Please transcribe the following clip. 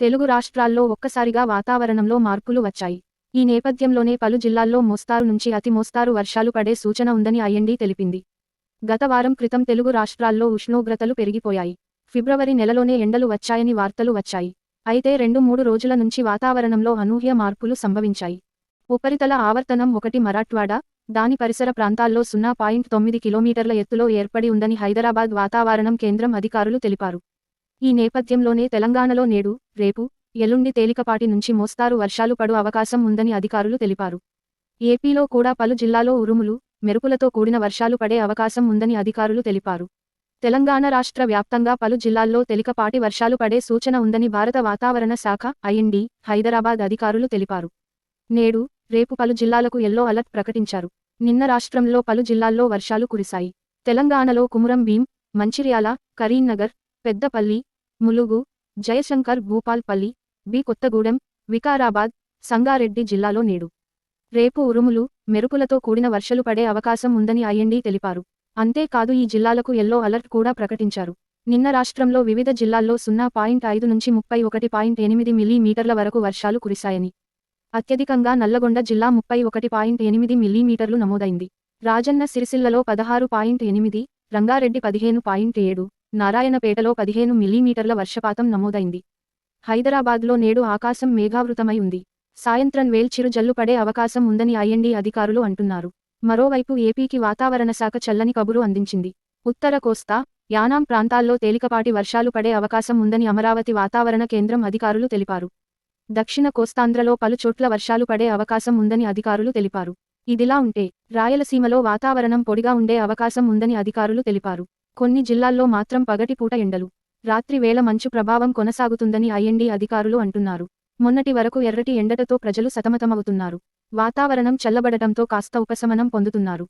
తెలుగు రాష్ట్రాల్లో ఒక్కసారిగా వాతావరణంలో మార్పులు వచ్చాయి. ఈ నేపథ్యంలోనే పలు జిల్లాల్లో మోస్తారు నుంచి అతి మోస్తారు వర్షాలు పడే సూచన ఉందని ఐఎండీ తెలిపింది. గత వారం క్రితం తెలుగు రాష్ట్రాల్లో ఉష్ణోగ్రతలు పెరిగిపోయాయి. ఫిబ్రవరి నెలలోనే ఎండలు వచ్చాయని వార్తలు వచ్చాయి. అయితే రెండు మూడు రోజుల నుంచి వాతావరణంలో అనూహ్య మార్పులు సంభవించాయి. ఉపరితల ఆవర్తనం ఒకటి మరాఠ్వాడా దాని పరిసర ప్రాంతాల్లో సున్నా పాయింట్ తొమ్మిది కిలోమీటర్ల ఎత్తులో ఏర్పడి ఉందని హైదరాబాద్ వాతావరణం కేంద్రం అధికారులు తెలిపారు. ఈ నేపథ్యంలోనే తెలంగాణలో నేడు రేపు ఎల్లుండి తేలికపాటి నుంచి మోస్తారు వర్షాలు పడు అవకాశం ఉందని అధికారులు తెలిపారు. ఏపీలో కూడా పలు జిల్లాలో ఉరుములు మెరుపులతో కూడిన వర్షాలు పడే అవకాశం ఉందని అధికారులు తెలిపారు. తెలంగాణ రాష్ట్ర వ్యాప్తంగా పలు జిల్లాల్లో తేలికపాటి వర్షాలు పడే సూచన ఉందని భారత వాతావరణ శాఖ ఐఎండీ హైదరాబాద్ అధికారులు తెలిపారు. నేడు రేపు పలు జిల్లాలకు ఎల్లో అలర్ట్ ప్రకటించారు. నిన్న రాష్ట్రంలో పలు జిల్లాల్లో వర్షాలు కురిశాయి. తెలంగాణలో కుమురం భీం మంచిర్యాల కరీంనగర్ పెద్దపల్లి ములుగు జయశంకర్ భూపాల్పల్లి బి. కొత్తగూడెం వికారాబాద్ సంగారెడ్డి జిల్లాలో నేడు. రేపు ఉరుములు మెరుపులతో కూడిన వర్షాలు పడే అవకాశం ఉందని ఐఎండీ తెలిపారు. అంతేకాదు ఈ జిల్లాలకు ఎల్లో అలర్ట్ కూడా ప్రకటించారు. నిన్న రాష్ట్రంలో వివిధ జిల్లాల్లో సున్నా పాయింట్ ఐదు నుంచి ముప్పై ఒకటి పాయింట్ ఎనిమిది మిల్లీమీటర్ల వరకు వర్షాలు కురిశాయని. అత్యధికంగా నల్లగొండ జిల్లా ముప్పై ఒకటి పాయింట్ ఎనిమిది మిల్లీమీటర్లు నమోదైంది. రాజన్న సిరిసిల్లలో పదహారు పాయింట్ ఎనిమిది రంగారెడ్డి పదిహేను పాయింట్ ఏడు నారాయణపేటలో పదిహేను మిల్లీమీటర్ల వర్షపాతం నమోదైంది. హైదరాబాద్లో నేడు ఆకాశం మేఘావృతమై ఉంది. సాయంత్రం వేల్చిరు జల్లు పడే అవకాశం ఉందని ఐఎండీ అధికారులు అంటున్నారు. మరోవైపు ఏపీకి వాతావరణ శాఖ చల్లని కబురు అందించింది. ఉత్తర కోస్తా యానాం ప్రాంతాల్లో తేలికపాటి వర్షాలు పడే అవకాశం ఉందని అమరావతి వాతావరణ కేంద్రం అధికారులు తెలిపారు. దక్షిణ కోస్తాంధ్రలో పలు చోట్ల వర్షాలు పడే అవకాశం ఉందని అధికారులు తెలిపారు. ఇదిలా ఉంటే రాయలసీమలో వాతావరణం పొడిగా ఉండే అవకాశం ఉందని అధికారులు తెలిపారు. కొన్ని జిల్లాల్లో మాత్రం పగటిపూట ఎండలు. రాత్రి వేళ మంచు ప్రభావం కొనసాగుతుందని ఐఎండీ అధికారులు అంటున్నారు. మొన్నటి వరకు ఎర్రటి ఎండటతో ప్రజలు సతమతమవుతున్నారు. వాతావరణం చల్లబడటంతో కాస్త ఉపశమనం పొందుతున్నారు.